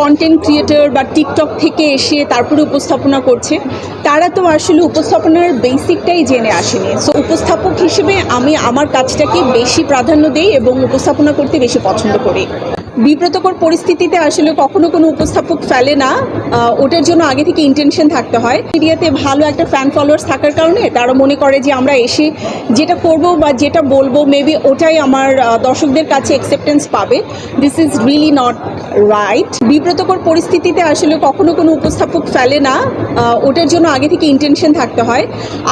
Content creator বা TikTok থেকে এসে তারপরে উপস্থাপনা করছে, তারা তো আসলে উপস্থাপনার বেসিকটাই জেনে আসেনি। সো উপস্থাপক হিসেবে আমি আমার কাজটাকে বেশি প্রাধান্য দিই এবং উপস্থাপনা করতে বেশি পছন্দ করি। বিব্রতকর পরিস্থিতিতে আসলে কখনো কোনো উপস্থাপক ফেলে না। ওটার জন্য আগে থেকে ইন্টেনশন থাকতে হয়। মিডিয়াতে ভালো একটা ফ্যান ফলোয়ার্স থাকার কারণে তারা মনে করে যে আমরা এসে যেটা করব বা যেটা বলব মেবি ওটাই আমার দর্শকদের কাছে অ্যাকসেপ্টেন্স পাবে। This is really not right বিব্রতকর পরিস্থিতিতে আসলে কখনো কোনো উপস্থাপক ফেলে না। ওটার জন্য আগে থেকে ইন্টেনশন থাকতে হয়।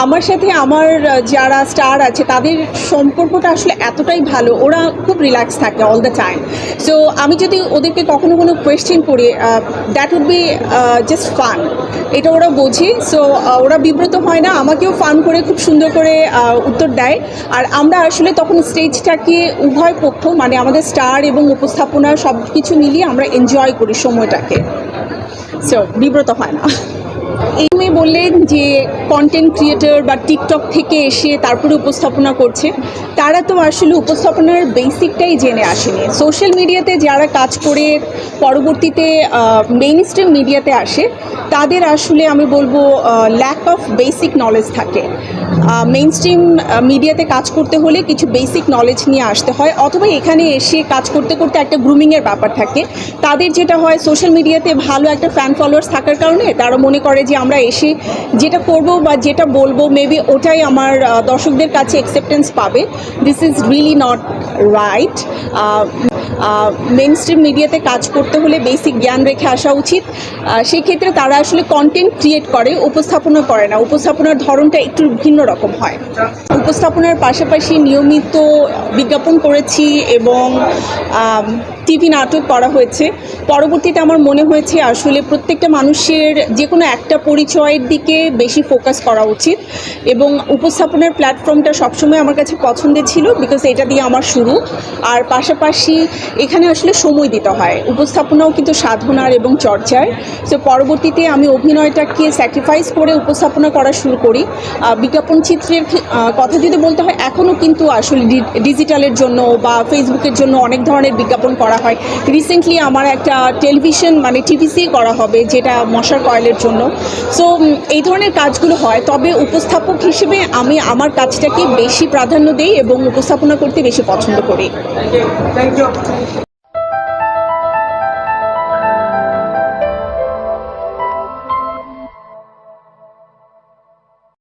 আমার সাথে আমার যারা স্টার আছে, তাদের সম্পর্কটা আসলে এতটাই ভালো, ওরা খুব রিল্যাক্স থাকে অল দ্য টাইম সো আমি যদি ওদেরকে কখনো কোনো কোয়েশ্চেন করি that would be just fun এটা ওরা বোঝে সো ওরা বিব্রত হয় না, আমাকেও ফান করে, খুব সুন্দর করে উত্তর দেয়। আর আমরা আসলে তখন স্টেজটাকে উভয় পক্ষ মানে আমাদের স্টার এবং উপস্থাপনা সব কিছু মিলিয়ে আমরা এনজয় করি সময়টাকে। সো বিব্রত হয় না। এই বললেন যে কন্টেন্ট ক্রিয়েটর বা টিকটক থেকে এসে তারপরে উপস্থাপনা করছে, তারা তো আসলে উপস্থাপনার বেসিকটাই জেনে আসেনি। সোশ্যাল মিডিয়াতে যারা কাজ করে পরবর্তীতে মেইন স্ট্রিম মিডিয়াতে আসে, তাদের আসলে আমি বলব ল্যাক অফ বেসিক নলেজ থাকে। মেইন স্ট্রিম মিডিয়াতে কাজ করতে হলে কিছু বেসিক নলেজ নিয়ে আসতে হয়, অথবা এখানে এসে কাজ করতে করতে একটা গ্রুমিংয়ের ব্যাপার থাকে। তাদের যেটা হয় সোশ্যাল মিডিয়াতে ভালো একটা ফ্যান ফলোয়ার্স থাকার কারণে তারা মনে করে যে আমরা এসে যেটা করব বা যেটা বলব মেবি ওটাই আমার দর্শকদের কাছে অ্যাকসেপ্টেন্স পাবে। This is really not right mainstream মিডিয়াতে কাজ করতে হলে বেসিক জ্ঞান রেখে আসা উচিত। সেক্ষেত্রে তারা আসলে কন্টেন্ট ক্রিয়েট করে, উপস্থাপনা করে না। উপস্থাপনার ধরনটা একটু ভিন্ন রকম হয়। উপস্থাপনার পাশাপাশি নিয়মিত বিজ্ঞাপন করেছি এবং টিভি নাটক করা হয়েছে। পরবর্তীতে আমার মনে হয়েছে আসলে প্রত্যেকটা মানুষের যে কোনো একটা পরিচয়ের দিকে বেশি ফোকাস করা উচিত এবং উপস্থাপনার প্ল্যাটফর্মটা সবসময় আমার কাছে পছন্দের ছিল বিকজ এটা দিয়ে আমার শুরু। আর পাশাপাশি এখানে আসলে সময় দিতে হয়। উপস্থাপনাও কিন্তু সাধনার এবং চর্চার। সো পরবর্তীতে আমি অভিনয়টাকে স্যাক্রিফাইস করে উপস্থাপনা করা শুরু করি। বিজ্ঞাপন চিত্রের কথা যদি বলতে হয় এখনও কিন্তু আসলে ডিজিটালের জন্য বা ফেসবুকের জন্য অনেক ধরনের বিজ্ঞাপন করা হয়। রিসেন্টলি আমার একটা টেলিভিশন মানে টিভিসি করা হবে, যেটা মশার কয়েলের জন্য। সো এই ধরনের কাজগুলো হয়, তবে উপস্থাপক হিসেবে আমি আমার কাজটাকে বেশি প্রাধান্য দিই এবং উপস্থাপনা করতে বেশি পছন্দ করি।